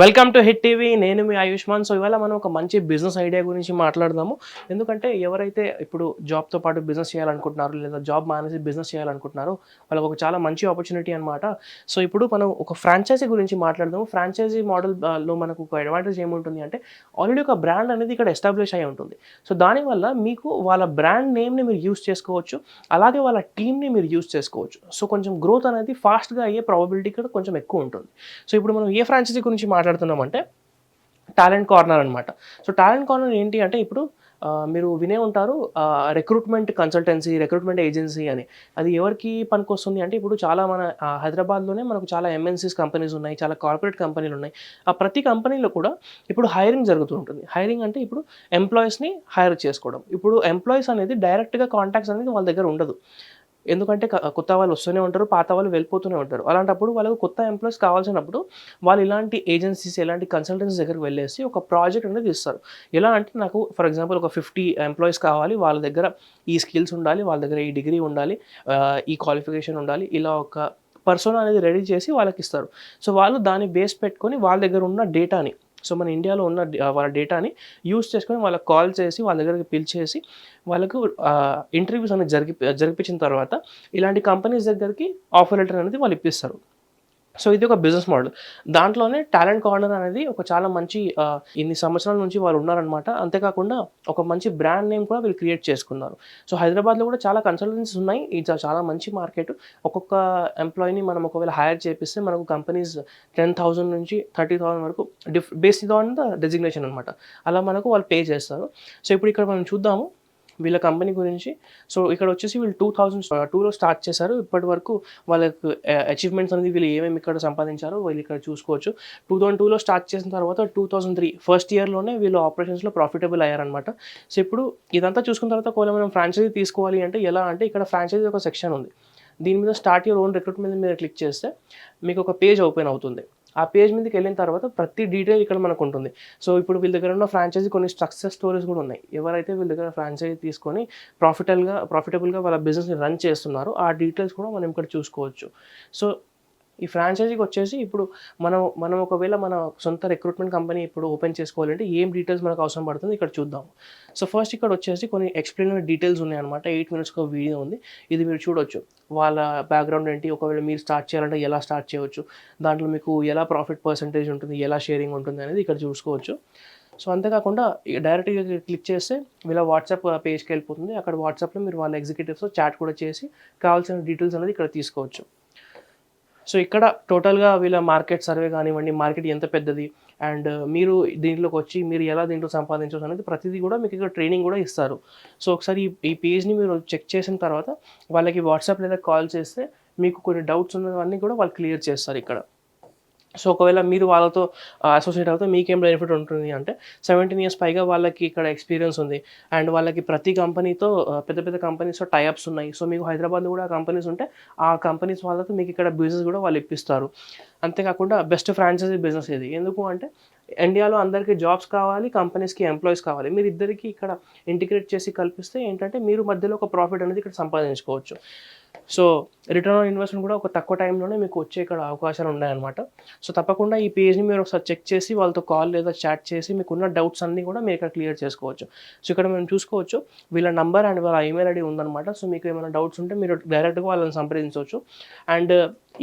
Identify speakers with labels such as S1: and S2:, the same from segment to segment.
S1: Welcome to hit TV నేను మీ Ayushman. So ఇవాళ మనం ఒక మంచి బిజినెస్ ఐడియా గురించి మాట్లాడదాము. ఎందుకంటే ఎవరైతే ఇప్పుడు జాబ్తో పాటు బిజినెస్ చేయాలనుకుంటున్నారో లేదా జాబ్ మానేసి బిజినెస్ చేయాలనుకుంటున్నారో వాళ్ళకి ఒక చాలా మంచి ఆపర్చునిటీ అనమాట సో ఇప్పుడు మనం ఒక ఫ్రాంచైజీ గురించి మాట్లాడదాము. ఫ్రాంచైజీ మోడల్లో మనకు ఒక అడ్వాంటేజ్ ఏముంటుంది అంటే ఆల్రెడీ ఒక బ్రాండ్ అనేది ఇక్కడ ఎస్టాబ్లిష్ అయి ఉంటుంది. సో దానివల్ల మీకు వాళ్ళ బ్రాండ్ నేమ్ని మీరు యూస్ చేసుకోవచ్చు. అలాగే వాళ్ళ టీమ్ని మీరు యూస్ చేసుకోవచ్చు. సో కొంచెం గ్రోత్ అనేది ఫాస్ట్గా అయ్యే ప్రాబబిలిటీ కూడా కొంచెం ఎక్కువ ఉంటుంది. సో ఇప్పుడు మనం ఏ ఫ్రాంచైజీ గురించి మాట్లాడుతున్నామంటే టాలెంట్ కార్నర్ అనమాట సో టాలెంట్ కార్నర్ ఏంటి అంటే ఇప్పుడు మీరు వినే ఉంటారు రిక్రూట్మెంట్ కన్సల్టెన్సీ రిక్రూట్మెంట్ ఏజెన్సీ అని. అది ఎవరికి పనికొస్తుంది అంటే ఇప్పుడు చాలా మన హైదరాబాద్లోనే మనకు చాలా ఎంఎన్సీస్ కంపెనీస్ ఉన్నాయి చాలా కార్పొరేట్ కంపెనీలు ఉన్నాయి. ఆ ప్రతి కంపెనీలో కూడా ఇప్పుడు హైరింగ్ జరుగుతూ ఉంటుంది. హైరింగ్ అంటే ఇప్పుడు ఎంప్లాయీస్ని హైర్ చేసుకోవడం. ఇప్పుడు ఎంప్లాయీస్ అనేది డైరెక్ట్గా కాంటాక్ట్స్ అనేది వాళ్ళ దగ్గర ఉండదు. ఎందుకంటే కొత్త వాళ్ళు వస్తూనే ఉంటారు పాత వాళ్ళు వెళ్ళిపోతూనే ఉంటారు. అలాంటప్పుడు వాళ్ళకు కొత్త ఎంప్లాయీస్ కావాల్సినప్పుడు వాళ్ళు ఇలాంటి ఏజెన్సీస్ ఇలాంటి కన్సల్టెన్సీ దగ్గరికి వెళ్ళేసి ఒక ప్రాజెక్ట్ అనేది ఇస్తారు. ఎలా అంటే నాకు ఫర్ ఎగ్జాంపుల్ ఒక ఫిఫ్టీ ఎంప్లాయీస్ కావాలి వాళ్ళ దగ్గర ఈ స్కిల్స్ ఉండాలి వాళ్ళ దగ్గర ఈ డిగ్రీ ఉండాలి ఈ క్వాలిఫికేషన్ ఉండాలి ఇలా ఒక పర్సన్ అనేది రెడీ చేసి వాళ్ళకి ఇస్తారు. సో వాళ్ళు దాన్ని బేస్ పెట్టుకొని వాళ్ళ దగ్గర ఉన్న డేటాని సో మన ఇండియాలో ఉన్న వాళ్ళ డేటాని యూస్ చేసుకొని వాళ్ళకి కాల్ చేసి వాళ్ళ దగ్గరికి పిలిచేసి వాళ్ళకు ఇంటర్వ్యూస్ అనేది జరిగి జరిపించిన తర్వాత ఇలాంటి కంపెనీస్ దగ్గరికి ఆఫర్ లెటర్ అనేది వాళ్ళు ఇప్పిస్తారు. సో ఇది ఒక బిజినెస్ మోడల్ దాంట్లోనే టాలెంట్ కార్నర్ అనేది ఒక చాలా మంచి ఇన్ని సంవత్సరాల నుంచి వాళ్ళు ఉన్నారనమాట అంతేకాకుండా ఒక మంచి బ్రాండ్ నేమ్ కూడా వీళ్ళు క్రియేట్ చేసుకున్నారు. సో హైదరాబాద్లో కూడా చాలా కన్సల్టెన్సీస్ ఉన్నాయి. ఇది చాలా మంచి మార్కెట్ ఒక్కొక్క ఎంప్లాయీని మనం ఒకవేళ హైర్ చేపిస్తే మనకు కంపెనీస్ టెన్ థౌసండ్ నుంచి థర్టీ థౌసండ్ వరకు diff based on the designation అనమాట అలా మనకు వాళ్ళు పే చేస్తారు. సో ఇప్పుడు ఇక్కడ మనం చూద్దాము. వీళ్ళ కంపెనీ గురించి. సో ఇక్కడ వచ్చేసి వీళ్ళు టూ థౌజండ్ టూలో స్టార్ట్ చేశారు. ఇప్పటి వరకు వాళ్ళకు అచీవ్మెంట్స్ అనేది వీళ్ళు ఏమేమి ఇక్కడ సంపాదించారో వీళ్ళు ఇక్కడ చూసుకోవచ్చు. టూ థౌసండ్ టూలో స్టార్ట్ చేసిన తర్వాత టూ థౌసండ్ త్రీ ఫస్ట్ ఇయర్లోనే వీళ్ళు ఆపరేషన్స్లో ప్రాఫిటబుల్ అయ్యారనమాట సో ఇప్పుడు ఇదంతా చూసుకున్న తర్వాత ఒకవేళ మనం ఫ్రాంచైజీ తీసుకోవాలి అంటే ఎలా అంటే ఇక్కడ ఫ్రాంచైజీ ఒక సెక్షన్ ఉంది. దీని మీద స్టార్ట్ యువర్ ఓన్ రిక్రూట్మెంట్ మీద క్లిక్ చేస్తే మీకు ఒక పేజ్ ఓపెన్ అవుతుంది. ఆ పేజ్ మీదకి వెళ్ళిన తర్వాత ప్రతి డీటెయిల్ ఇక్కడ మనకు ఉంటుంది. సో ఇప్పుడు వీళ్ళ దగ్గర ఉన్న ఫ్రాంచైజీ కొన్ని స్ట్రక్చర్ స్టోరీస్ కూడా ఉన్నాయి. ఎవరైతే వీళ్ళ దగ్గర ఫ్రాంచైజీ తీసుకొని ప్రాఫిటల్గా ప్రాఫిటబుల్గా వాళ్ళ బిజినెస్ని రన్ చేస్తున్నారో ఆ డీటెయిల్స్ కూడా మనం ఇక్కడ చూసుకోవచ్చు. సో ఈ ఫ్రాంచైజీకి వచ్చేసి ఇప్పుడు మనం మనం ఒకవేళ మన సొంత రిక్రూట్మెంట్ కంపెనీ ఇప్పుడు ఓపెన్ చేసుకోవాలంటే ఏం డీటెయిల్స్ మనకు అవసరం పడుతుంది ఇక్కడ చూద్దాం. సో ఫస్ట్ ఇక్కడ వచ్చేసి కొన్ని ఎక్స్ప్లెయిన్ డీటెయిల్స్ ఉన్నాయన్నమాట. ఎయిట్ మినిట్స్కి ఒక వీడియో ఉంది. ఇది మీరు చూడొచ్చు. వాళ్ళ బ్యాక్గ్రౌండ్ ఏంటి? ఒకవేళ మీరు స్టార్ట్ చేయాలంటే ఎలా స్టార్ట్ చేయవచ్చు? దాంట్లో మీకు ఎలా ప్రాఫిట్ పర్సంటేజ్ ఉంటుంది? ఎలా షేరింగ్ ఉంటుంది అనేది ఇక్కడ చూసుకోవచ్చు. సో అంతేకాకుండా డైరెక్ట్గా క్లిక్ చేస్తే వీళ్ళ వాట్సాప్ పేజ్కి వెళ్ళిపోతుంది. అక్కడ వాట్సాప్లో మీరు వాళ్ళ ఎగ్జిక్యూటివ్స్తో చాట్ కూడా చేసి కావాల్సిన డీటెయిల్స్ అనేది ఇక్కడ తీసుకోవచ్చు. సో ఇక్కడ టోటల్గా వీళ్ళ మార్కెట్ సర్వే కానివ్వండి మార్కెట్ ఎంత పెద్దది అండ్ మీరు దీంట్లోకి వచ్చి మీరు ఎలా దీంట్లో సంపాదించవచ్చు అనేది ప్రతిదీ కూడా మీకు ఇక్కడ ట్రైనింగ్ కూడా ఇస్తారు. సో ఒకసారి ఈ- పేజ్ని మీరు చెక్ చేసిన తర్వాత వాళ్ళకి వాట్సాప్ లేదా కాల్ చేస్తే మీకు కొన్ని డౌట్స్ ఉన్నవన్నీ కూడా వాళ్ళు క్లియర్ చేస్తారు ఇక్కడ. సో ఒకవేళ మీరు వాళ్ళతో అసోసియేట్ అవుతే మీకేం బెనిఫిట్ ఉంటుంది అంటే సెవెంటీన్ ఇయర్స్ పైగా వాళ్ళకి ఇక్కడ ఎక్స్పీరియన్స్ ఉంది. అండ్ వాళ్ళకి ప్రతి కంపెనీతో పెద్ద పెద్ద కంపెనీస్తో టైఅప్స్ ఉన్నాయి. సో మీకు హైదరాబాద్లో కూడా కంపెనీస్ ఉంటే ఆ కంపెనీస్ వాళ్ళతో మీకు ఇక్కడ బిజినెస్ కూడా వాళ్ళు ఇప్పిస్తారు. అంతేకాకుండా బెస్ట్ ఫ్రాంచైజీ బిజినెస్ ఇది ఎందుకు అంటే ఇండియాలో అందరికీ జాబ్స్ కావాలి కంపెనీస్కి ఎంప్లాయీస్ కావాలి. మీరు ఇద్దరికి ఇక్కడ ఇంటిగ్రేట్ చేసి కల్పిస్తే ఏంటంటే మీరు మధ్యలో ఒక ప్రాఫిట్ అనేది ఇక్కడ సంపాదించుకోవచ్చు. సో రిటర్న్ ఆన్ ఇన్వెస్ట్మెంట్ కూడా ఒక తక్కువ టైంలోనే మీకు వచ్చే ఇక్కడ అవకాశాలు ఉన్నాయన్నమాట. సో తప్పకుండా ఈ పేజ్ని మీరు ఒకసారి చెక్ చేసి వాళ్ళతో కాల్ లేదా చాట్ చేసి మీకు ఉన్న డౌట్స్ అన్నీ కూడా మీరు ఇక్కడ క్లియర్ చేసుకోవచ్చు. సో ఇక్కడ మేము చూసుకోవచ్చు వీళ్ళ నంబర్ అండ్ వాళ్ళ ఈమెయిల్ ఐడి ఉందన్నమాట. సో మీకు ఏమైనా డౌట్స్ ఉంటే మీరు డైరెక్ట్గా వాళ్ళని సంప్రదించవచ్చు. అండ్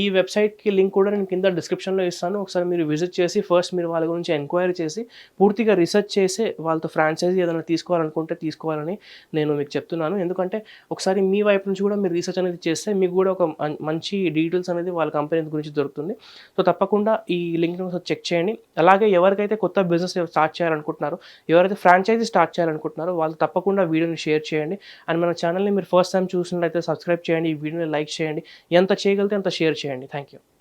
S1: ఈ వెబ్సైట్కి లింక్ కూడా నేను కింద డిస్క్రిప్షన్లో ఇస్తాను. ఒకసారి మీరు విజిట్ చేసి ఫస్ట్ మీరు వాళ్ళ గురించి ఎంక్వైరీ చేసి పూర్తిగా రీసెర్చ్ చేసి వాళ్ళతో ఫ్రాంచైజీ ఏదైనా తీసుకోవాలనుకుంటే తీసుకోవాలని నేను మీకు చెప్తున్నాను. ఎందుకంటే ఒకసారి మీ వైపు నుంచి కూడా మీరు రీసెర్చ్ అనేది చేస్తే మీకు కూడా ఒక మంచి డీటెయిల్స్ అనేది వాళ్ళ కంపెనీ గురించి దొరుకుతుంది. సో తప్పకుండా ఈ లింక్ చెక్ చేయండి. అలాగే ఎవరికైతే కొత్త బిజినెస్ స్టార్ట్ చేయాలనుకుంటున్నారో ఎవరైతే ఫ్రాంచైజీ స్టార్ట్ చేయాలనుకుంటున్నారో వాళ్ళు తప్పకుండా వీడియోని షేర్ చేయండి. అండ్ మన ఛానల్ని మీరు ఫస్ట్ టైం చూసినట్లయితే సబ్స్క్రైబ్ చేయండి. ఈ వీడియోని లైక్ చేయండి. ఎంత చేయగలిగితే అంత షేర్ చేయండి. Thank you.